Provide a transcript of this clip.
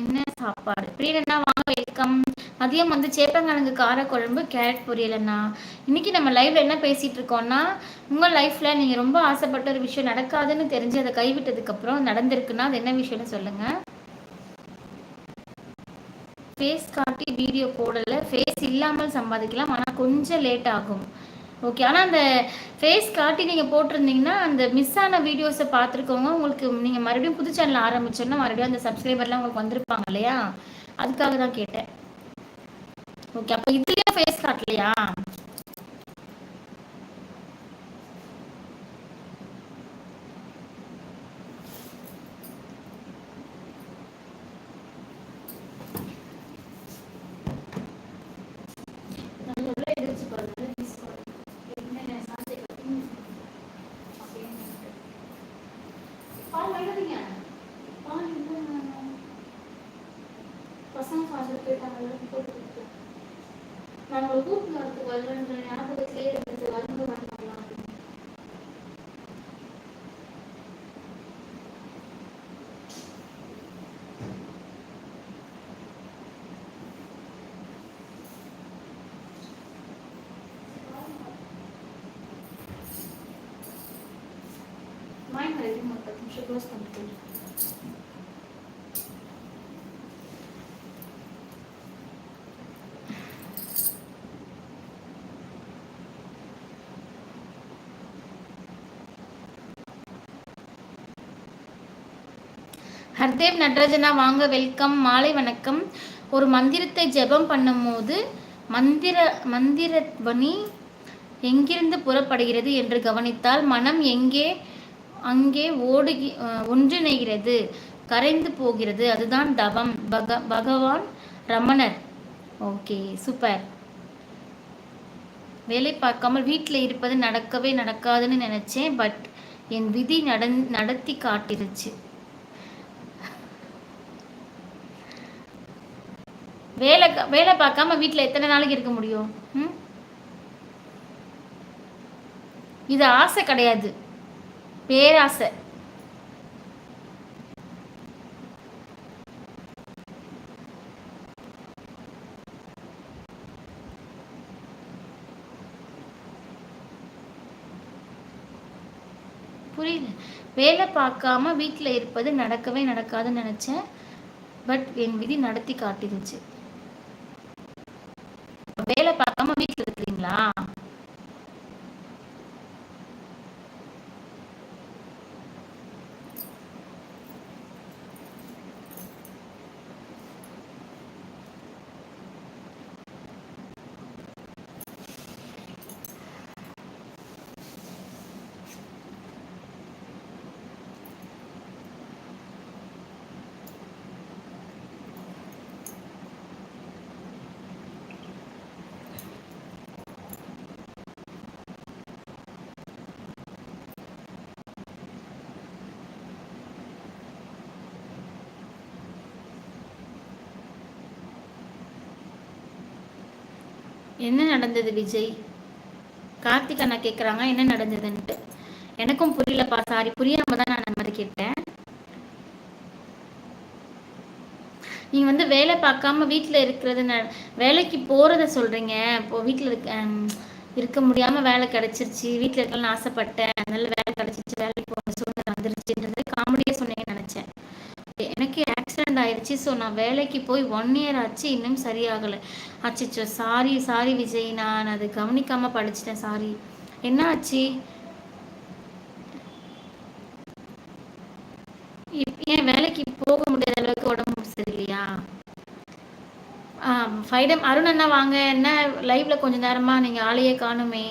என்ன சாப்பாடு? பிரியனா வாங்க வெல்கம் மதியம் வந்து சேப்பங்கிழங்கு காரக்குழம்பு கேரட் பொரியலண்ணா. இன்னைக்கு நம்ம லைவ்ல என்ன பேசிட்டு இருக்கோம்னா உங்க லைஃப்ல நீங்க ரொம்ப ஆசைப்பட்ட ஒரு விஷயம் நடக்காதுன்னு தெரிஞ்சு அதை கைவிட்டதுக்கு அப்புறம் நடந்திருக்குன்னா அது என்ன விஷயம்னு சொல்லுங்க. ஃபேஸ் காட்டி வீடியோ போடல. ஃபேஸ் இல்லாமல் சம்பாதிக்கலாம். ஆனால் கொஞ்சம் லேட் ஆகும். ஓகே ஆனால் அந்த ஃபேஸ் காட்டி நீங்கள் போட்டிருந்தீங்கன்னா அந்த மிஸ் ஆன வீடியோஸை பார்த்துருக்கவங்க உங்களுக்கு நீங்கள் மறுபடியும் புது சேனல் ஆரம்பிச்சோன்னா மறுபடியும் அந்த சப்ஸ்கிரைபர்லாம் உங்களுக்கு வந்திருப்பாங்க இல்லையா? அதுக்காக தான் கேட்டேன். ஓகே அப்போ இதுலேயும் ஃபேஸ் காட்டலையா? பசங்க ஃபாதர் போயிட்டாங்க போட்டு கொடுத்தேன் கூப்பிட்டு வரதுக்கு வரலன்ற ஞாபகத்திலே இருந்து மைண்ட் ரெடி மட்டும் நிமிஷம் க்ளோஸ் பண்ணிட்டு ஹர்தேவ் நடராஜனா வாங்க வெல்கம் மாலை வணக்கம். ஒரு மந்திரத்தை ஜெபம் பண்ணும்போது மந்திர மந்திரவனி எங்கிருந்து புறப்படுகிறது என்று கவனித்தால் மனம் எங்கே அங்கே ஓடுகி ஒன்றிணைகிறது. கரைந்து போகிறது. அதுதான் தவம். பக பகவான் ரமணர். Okay super. வேலை பார்க்காமல் வீட்டில் இருப்பது நடக்கவே நடக்காதுன்னு நினச்சேன். பட் என் விதி நட நடத்தி காட்டிருச்சு. வேலை வேலை பார்க்காம வீட்டில் எத்தனை நாளைக்கு இருக்க முடியும்? இது ஆசை கிடையாது. பேராசை. புரியல. வேலை பார்க்காம வீட்டில் இருப்பது நடக்கவே நடக்காதுன்னு நினச்சேன். பட் என் விதி நடத்தி காட்டிருந்துச்சு வேலை பார்க்காம வீட்டில் இருக்கிறீங்களா? என்ன நடந்தது விஜய்? கார்த்திக் அண்ணா கேட்குறாங்க என்ன நடந்ததுன்ட்டு. எனக்கும் புரியலப்பா சாரி புரியாம தான் நான் அந்த மாதிரி கேட்டேன். நீங்கள் வந்து வேலை பார்க்காம வீட்டில் இருக்கிறது வேலைக்கு போகிறத சொல்கிறீங்க இப்போ வீட்டில் இருக்க இருக்க முடியாமல் வேலை கிடச்சிருச்சு. வீட்டில் இருக்கலாம்னு ஆசைப்பட்டேன். அதனால வேலை கிடச்சிருச்சு வேலைக்கு போகிற சூழ்நிலை வந்துருச்சுன்றது காமெடியாக சொன்னீங்கன்னு நினச்சேன். ஆயிடுச்சு ஸோ நான் வேலைக்கு போய் ஒன் இயர் ஆச்சு இன்னும் சரியாகலை. அச்சிச்சோ சாரி சாரி விஜய் நான் அது கவனிக்காமல் படிச்சிட்டேன் சாரி என்ன ஆச்சு? ஏன் வேலைக்கு போக முடியாத அளவுக்கு உடம்பு சரியில்லையா? ஃபைடம் அருண் அண்ணா வாங்க என்ன லைவ்ல கொஞ்ச நேரமா நீங்க ஆளையே காணுமே.